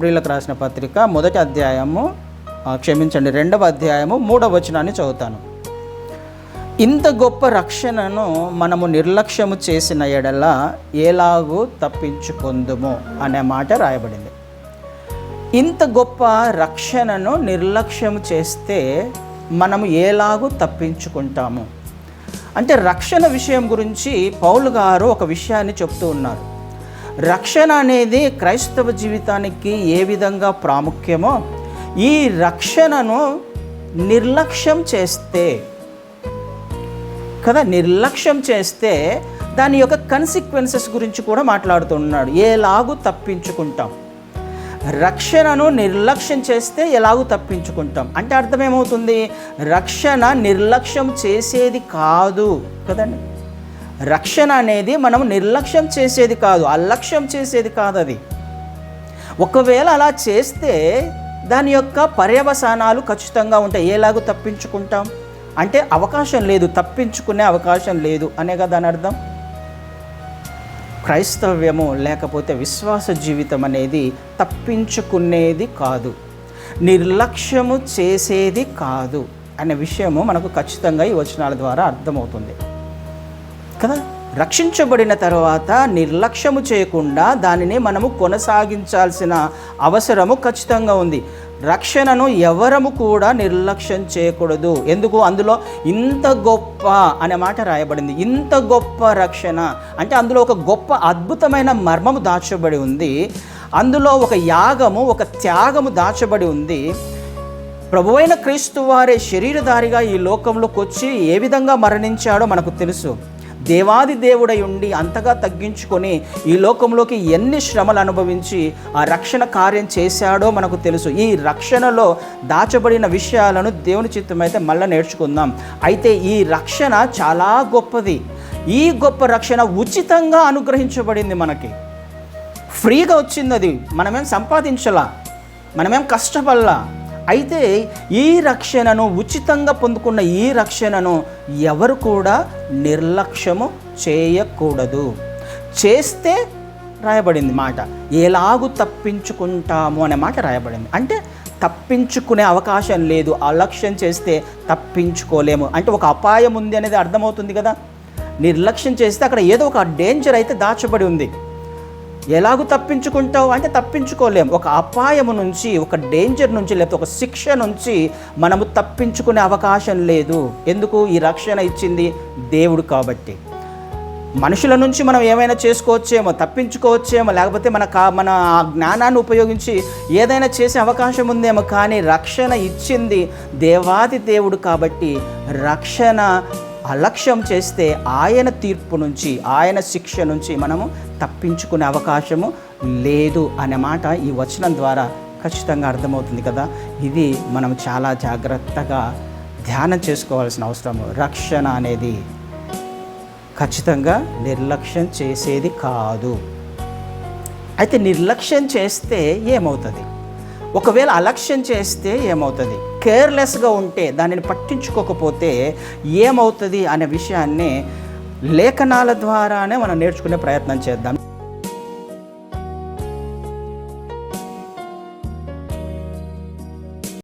హెబ్రిలకు రాసిన పత్రిక మొదటి అధ్యాయము క్షమించండి రెండవ అధ్యాయము మూడవ వచనాన్ని చదువుతాను. ఇంత గొప్ప రక్షణను మనము నిర్లక్ష్యము చేసిన ఎడల ఎలాగూ తప్పించుకుందుము అనే మాట రాయబడింది. ఇంత గొప్ప రక్షణను నిర్లక్ష్యం చేస్తే మనము ఎలాగూ తప్పించుకుంటాము. అంటే రక్షణ విషయం గురించి పౌలు గారు ఒక విషయాన్ని చెప్తూ ఉన్నారు. రక్షణ అనేది క్రైస్తవ జీవితానికి ఏ విధంగా ప్రాముఖ్యమో ఈ రక్షణను నిర్లక్ష్యం చేస్తే కదా నిర్లక్ష్యం చేస్తే దాని యొక్క కన్సిక్వెన్సెస్ గురించి కూడా మాట్లాడుతున్నాడు. ఎలాగూ తప్పించుకుంటాం. రక్షణను నిర్లక్ష్యం చేస్తే ఎలాగూ తప్పించుకుంటాం. అంటే అర్థం ఏమవుతుంది? రక్షణ నిర్లక్ష్యం చేసేది కాదు కదండి? రక్షణ అనేది మనం నిర్లక్ష్యం చేసేది కాదు అలక్ష్యం చేసేది కాదు అది. ఒకవేళ అలా చేస్తే దాని యొక్క పర్యవసానాలు ఖచ్చితంగా ఉంటాయి. ఎలాగూ తప్పించుకుంటాం? అంటే అవకాశం లేదు తప్పించుకునే అవకాశం లేదు అనే కదా దాని అర్థం? క్రైస్తవ్యము లేకపోతే విశ్వాస జీవితం అనేది తప్పించుకునేది కాదు. నిర్లక్ష్యము చేసేది కాదు అనే విషయము మనకు ఖచ్చితంగా ఈ వచనాల ద్వారా అర్థమవుతుంది. కదా? రక్షించబడిన తర్వాత నిర్లక్ష్యము చేయకుండా దానిని మనము కొనసాగించాల్సిన అవసరము ఖచ్చితంగా ఉంది. రక్షణను ఎవరము కూడా నిర్లక్ష్యం చేయకూడదు. ఎందుకు? అందులో ఇంత గొప్ప అనే మాట రాయబడింది. ఇంత గొప్ప రక్షణ. అంటే అందులో ఒక గొప్ప అద్భుతమైన మర్మము దాచబడి ఉంది. అందులో ఒక యాగము ఒక త్యాగము దాచబడి ఉంది. ప్రభువైన క్రీస్తు వారే శరీరధారిగా ఈ లోకంలోకి వచ్చి ఏ విధంగా మరణించాడో మనకు తెలుసు. దేవాది దేవుడై ఉండి అంతగా తగ్గించుకొని ఈ లోకంలోకి ఎన్ని శ్రమలు అనుభవించి ఆ రక్షణ కార్యం చేశాడో మనకు తెలుసు. ఈ రక్షణలో దాచబడిన విషయాలను దేవుని చిత్తమైతే మళ్ళీ నేర్చుకుందాం. అయితే ఈ రక్షణ చాలా గొప్పది. ఈ గొప్ప రక్షణ ఉచితంగా అనుగ్రహించబడింది మనకి. ఫ్రీగా వచ్చింది అది. మనమేం సంపాదించలా? మనమేం కష్టపడలా? అయితే ఈ రక్షణను ఉచితంగా పొందుకున్న ఈ రక్షణను ఎవరు కూడా నిర్లక్ష్యము చేయకూడదు. చేస్తే రాయబడింది మాట. ఎలాగు తప్పించుకుంటాము అనే మాట రాయబడింది. అంటే తప్పించుకునే అవకాశం లేదు. అలక్ష్యం చేస్తే తప్పించుకోలేము. అంటే ఒక అపాయం ఉంది అనేది అర్థమవుతుంది కదా. నిర్లక్ష్యం చేస్తే అక్కడ ఏదో ఒక డేంజర్ అయితే దాచబడి ఉంది. ఎలాగూ తప్పించుకుంటావు అంటే తప్పించుకోలేం. ఒక అపాయము నుంచి ఒక డేంజర్ నుంచి లేకపోతే ఒక శిక్ష నుంచి మనము తప్పించుకునే అవకాశం లేదు. ఎందుకు? ఈ రక్షణ ఇచ్చింది దేవుడు కాబట్టి. మనుషుల నుంచి మనం ఏమైనా చేసుకోవచ్చేమో తప్పించుకోవచ్చేమో లేకపోతే మన కా మన ఆ జ్ఞానాన్ని ఉపయోగించి ఏదైనా చేసే అవకాశం ఉందేమో కానీ రక్షణ ఇచ్చింది దేవాది దేవుడు కాబట్టి రక్షణ అలక్ష్యం చేస్తే ఆయన తీర్పు నుంచి ఆయన శిక్ష నుంచి మనము తప్పించుకునే అవకాశము లేదు అనే మాట ఈ వచనం ద్వారా ఖచ్చితంగా అర్థమవుతుంది కదా. ఇది మనం చాలా జాగ్రత్తగా ధ్యానం చేసుకోవాల్సిన అవసరము రక్షణ అనేది ఖచ్చితంగా నిర్లక్ష్యం చేసేది కాదు. అయితే నిర్లక్ష్యం చేస్తే ఏమవుతుంది? ఒకవేళ అలక్ష్యం చేస్తే ఏమవుతుంది? కేర్లెస్గా ఉంటే దానిని పట్టించుకోకపోతే ఏమవుతుంది అనే విషయాన్ని లేఖనాల ద్వారానే మనం నేర్చుకునే ప్రయత్నం చేద్దాం.